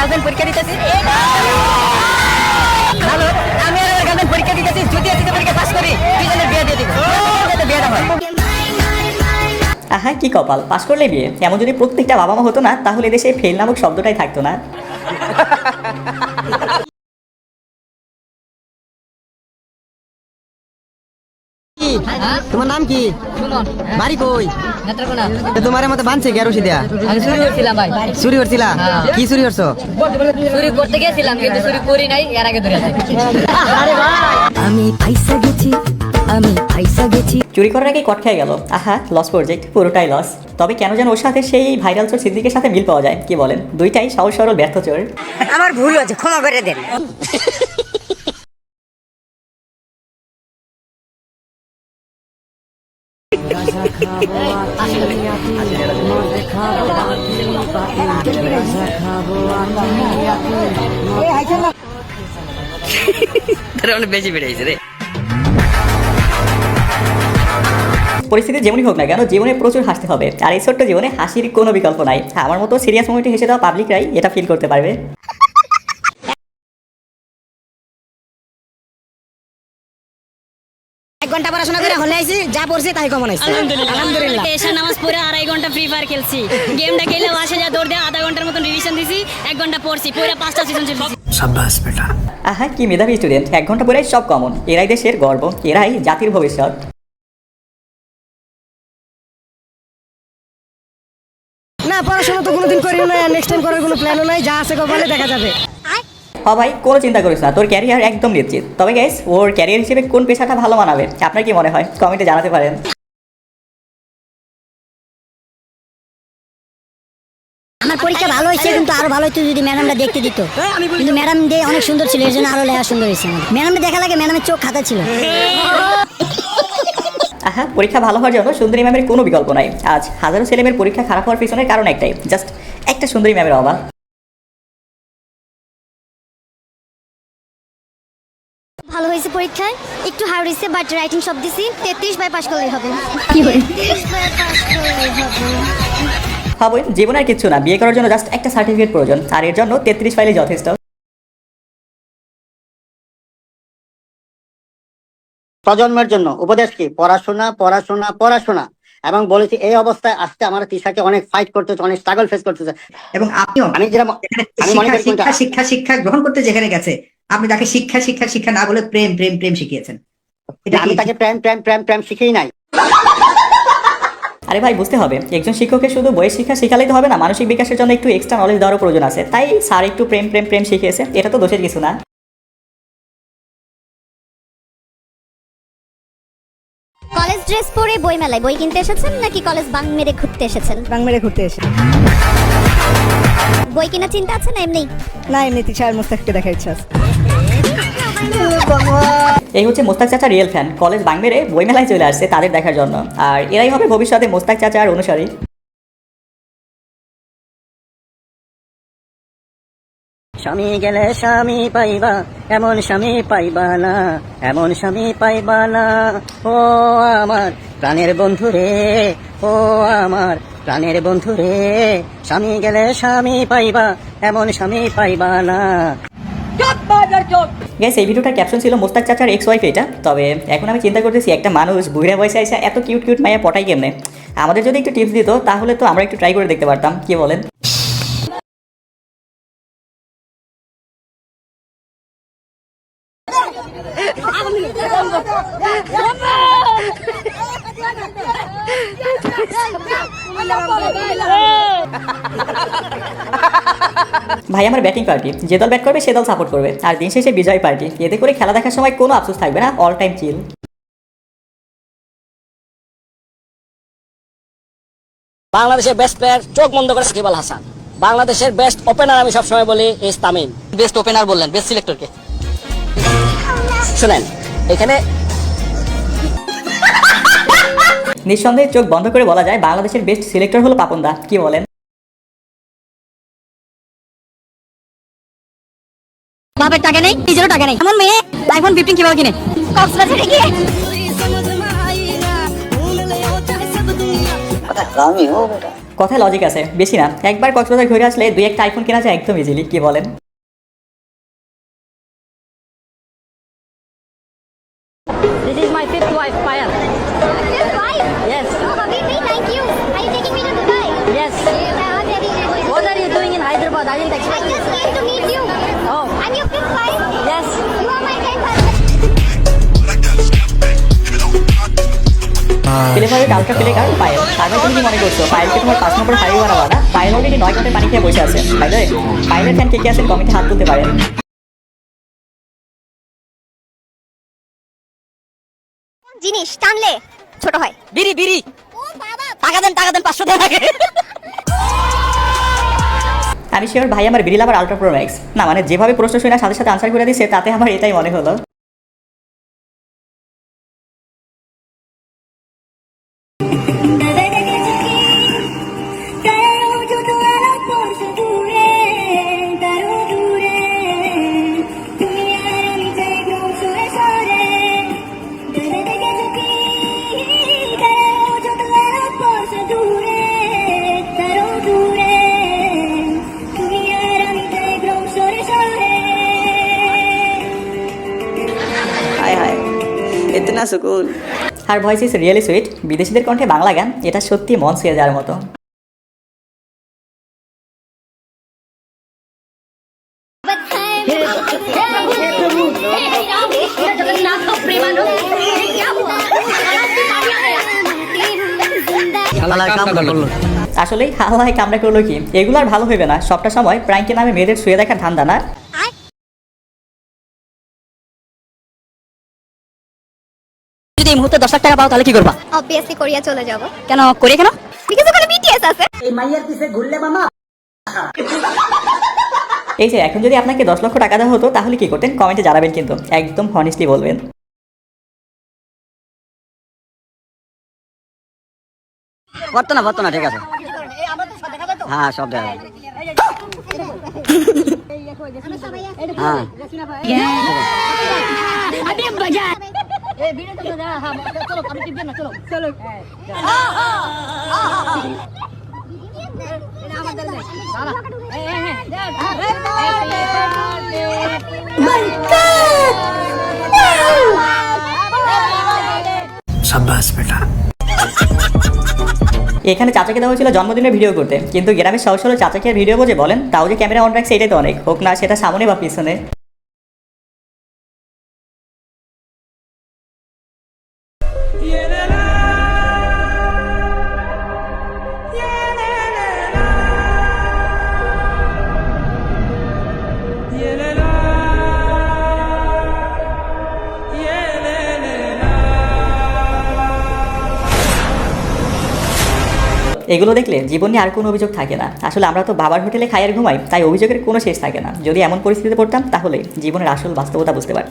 Girlfriend পরীক্ষা দিতেছি। Hello আমি আর আমার গার্জেন পরীক্ষা দিতেছি, যদি আজকে পরীক্ষা পাস করি, দুজনের বিয়ে দিয়ে দিব। বিয়ে হয়। আহা, কি কপাল। পাশ করলে বিয়ে। এমন যদি প্রত্যেকটা বাবা মা হতো না, তাহলে দেশে ফেল নামক শব্দটাই থাকতো না। তোমার নাম কি? বাড়ি কই? তোমার মতো বানছে গেরোসি দেয়া? চুরি করছিলাম করছিলা? কি চুরি করছ? চুরি করতে গেছিলাম কিন্তু চুরি করি নাই এর আগে ধরে আমি ফাইসা গেছি আমি ফাইসা গেছি। চুরি করার আগে কট খেয়ে গেল। আহা লস প্রজেক্ট পুরোটাই লস তবে কেন যেন ওর সাথে সেই ভাইরাল চোর সিদ্দিকের সাথে মিল পাওয়া যায় কি বলেন? দুইটাই সহজ সরল ব্যর্থ চোর। আমার ভুল হয়েছে ক্ষমা করে দেন। পরিস্থিতি যেমনই হোক না কেন জীবনে প্রচুর হাসতে হবে। আর এই ছোট্ট জীবনে হাসির কোনো বিকল্প নাই। আমার মতো সিরিয়াস মোমেন্টে হেসে দেওয়া পাবলিকরাই এটা ফিল করতে পারবে। ঘণ্টা পড়াশোনা করে হলে আইছি যা পড়ছি তাই কমন আইছি আলহামদুলিল্লাহ। এসা নামাজ পড়ে আড়াই ঘণ্টা ফ্রি ফায়ার খেলছি। গেমটা খেলে বাসে যা দৌড় দিয়ে আধা ঘণ্টার মতন রিভিশন দিছি এক ঘণ্টা পড়ছি পড়ে পাঁচটা সিজন চলছি। আহা কি মেধাবী স্টুডেন্ট এক ঘণ্টা পরেই সব কমন এরাই দেশের গর্ব এরাই জাতির ভবিষ্যৎ। না পড়াশোনা তো কোনোদিন করি না নেক্সট টাইম করার কোনো প্ল্যানও নাই যা আছে কপালে দেখা যাবে। হ ভাই কোনো চিন্তা করিস না তোর ক্যারিয়ার একদম নিশ্চিত। তবে গ্যাস ওর ক্যারিয়ার হিসেবে কোন পেশাটা ভালো মানাবে আপনার কি মনে হয়? কমেন্টে জানাতে পারেন। আমার পরীক্ষা ভালো হয়েছে কিন্তু আরও ভালো হতো যদি ম্যাডামটা দেখতে দিত। কিন্তু ম্যাডাম দিয়ে অনেক সুন্দর ছিল এর জন্য আরও লেখা সুন্দর হয়েছে ম্যাডামটা দেখা লাগে ম্যাডামের চোখ খাতা ছিল। আহা পরীক্ষা ভালো হওয়ার জন্য সুন্দরী ম্যামের কোনো বিকল্প নাই। আজ হাজারো ছেলেমেয়ের পরীক্ষা খারাপ হওয়ার পিছনের কারণ একটাই জাস্ট একটা সুন্দরী ম্যামের অভাব। ভালো হয়েছে পরীক্ষায়। একটু হার্ড হয়েছে বাট রাইটিং সব দিছি। তেত্রিশ বাই পাস করলেই হবে। কি হবে। জীবনে আর কিচ্ছু না। বিয়ে করার জন্য জাস্ট একটা সার্টিফিকেট প্রয়োজন। আর এর জন্য তেত্রিশ ফাইলে যথেষ্ট। প্রজন্মের জন্য উপদেশ কি? পড়াশোনা পড়াশোনা পড়াশোনা। এবং বলেছি এই অবস্থায় আসতে আমার তিশাকে অনেক ফাইট করতে হচ্ছে অনেক স্ট্রাগল ফেস করতেছে এবং আপনিও আমি যেটা শিক্ষা শিক্ষা গ্রহণ করতে যেখানে গেছে আপনি তাকে শিক্ষা শিক্ষা শিক্ষা না বলে প্রেম প্রেম প্রেম শিখিয়েছেন। আমি তাকে প্রেম প্রেম প্রেম প্রেম শিখেই নাই। আরে ভাই বুঝতে হবে। একজন শিক্ষকের শুধু বইয়ের শিক্ষা শেখালেই তো হবে না মানসিক বিকাশের জন্য একটু এক্সট্রা নলেজ দেওয়ারও প্রয়োজন আছে। তাই স্যার একটু প্রেম প্রেম প্রেম শিখিয়েছে। এটা তো দোষের কিছু না। কলেজ ড্রেস পরে বই মেলায় বই কিনতে এসেছেন নাকি কলেজ বাং মেরে ঘুরতে এসেছেন? বাং মেরে ঘুরতে এসে বই কেনার চিন্তা আছে না এমনি? না এমনি তিশার মোস্তাককে দেখার ইচ্ছা আছে। এই হচ্ছে মোস্তাক চাচা রিয়েল ফ্যান কলেজ বাংমেরে বইমেলায় চলে আসছে তাদের দেখার জন্য। আর এরাই হবে ভবিষ্যতে মোস্তাক চাচার অনুসারী। স্বামী গেলে স্বামী পাইবা এমন স্বামী পাইবা না এমন স্বামী পাইবা না। ও আমার প্রাণের বন্ধু রে ও আমার প্রাণের বন্ধু রে স্বামী গেলে স্বামী পাইবা এমন স্বামী পাইবা না। গ্যাস এই ভিডিওটার ক্যাপশন ছিল মোস্তাক চাচার এক্স ওয়াইফ এটা। তবে এখন আমি চিন্তা করতেছি একটা মানুষ বুড়া বয়সে এসে এত কিউট কিউট মাইয়া পটাই কেমনে? আমাদের যদি একটু টিপস দিত তাহলে তো আমরা একটু ট্রাই করে দেখতে পারতাম কি বলেন? ভাই আমার ব্যাটিং পার্টি যে দল ব্যাট করবে সে দল সাপোর্ট করবে। আর দিন শেষে বিজয় পার্টি এতে করে খেলা দেখার সময় কোনো আফসোস থাকবে না অল টাইম চিল বাংলাদেশের বেস্ট প্লেয়ার চোখ বন্ধ করে সাকিব আল হাসান। বাংলাদেশের বেস্ট ওপেনার আমি সবসময় বলি এস তামিম। বেস্ট ওপেনার বললেন বেস্ট সিলেক্টরকে শুনেন এখানে নিঃসন্দেহে চোখ বন্ধ করে বলা যায় বাংলাদেশের বেস্ট সিলেক্টর হলো পাপন দা কি বলেন? বাপের টাকা নেই নিজেরও টাকা নেই। এমন মেয়ে আইফোন ফিফটিন কীভাবে কিনে? কক্সবাজারে গিয়ে কথায় লজিক আছে বেশি না। একবার কক্সবাজার ঘুরে আসলে দুই একটা আইফোন কেনা যায় একদম ইজিলি কি বলেন This is my fifth wife, Payal. Just five. Yes. Oh, Habibi, thank you. Are you taking me to Dubai? Yes. What are you doing in Hyderabad? I didn't expect you. just came to meet you. Oh. I'm your fifth wife. Yes. You are my husband. ফ্লেভারের ultra ফিলে কার পায়েল তারপর তুমি কি মনে করছ পায়েলকে তোমার পাঁচ নম্বর হাইওয়ে বানাবা না পায়েল অলরেডি নয় ঘন্টায় পানি খেয়ে বসে আছে বাই দ্য পায়েলের ফ্যান কে কে আছেন কমিটি হাত তুলতে পারেন জিনিস টানলে ছোট হয় বিড়ি বিড়ি টাকা দেন টাকা দেন, পাঁচশো দেন আগে। আমি শিওর ভাই আমার বিড়িল আবার আলট্রা প্রো ম্যাক্স না মানে যেভাবে প্রশ্ন শুনে সাথে সাথে আনসার করে দিচ্ছে তাতে আমার এটাই মনে হলো। ইতনা সুকুন আর ভয়েস ইজ রিয়েলি সুইট বিদেশিদের কণ্ঠে বাংলা গান এটা সত্যি মন ছুঁয়ে যাওয়ার মতো। আসলে হাওয়ায় কামড়া করল। কি? এগুলো আর ভালো হইবে না। সবটা সময় প্রাঙ্কের নামে মেয়েদের শুয়ে দেখার ধান্দা না। এই মুহূর্তে দশ লাখ টাকা পাও তাহলে কি করবা অবভিয়াসলি কোরিয়া চলে যাব কেন করে কেন বিকজ ওখানে বিটিএস আছে এই মাইয়ার পিছে ঘুরলে মামা এই যে এখন যদি আপনাকে দশ লক্ষ টাকা দেওয়া হতো তাহলে কি করতেন কমেন্টে জানাবেন কিন্তু একদম হনেস্টলি বলবেন করতো না করতো না ঠিক আছে হ্যাঁ সব দেখা যাবে। হ্যাঁ এখানে চাচাকে দেওয়া হয়েছিল জন্মদিনের ভিডিও করতে কিন্তু গ্রামের সহজ সরল চাচাকে ভিডিও বোঝে বলেন তাও যে ক্যামেরা অন রাখছে এটাই তো অনেক হোক না সেটা সামনে বা পিছনে এগুলো দেখলে জীবন আর কোনো অভিযোগ থাকে না। আসলে আমরা তো বাবার হোটেলে খাই আর ঘুমাই, তাই অভিযোগের কোনো শেষ থাকে না। যদি এমন পরিস্থিতিতে পড়তাম, তাহলে জীবনের আসল বাস্তবতা বুঝতে পারতাম।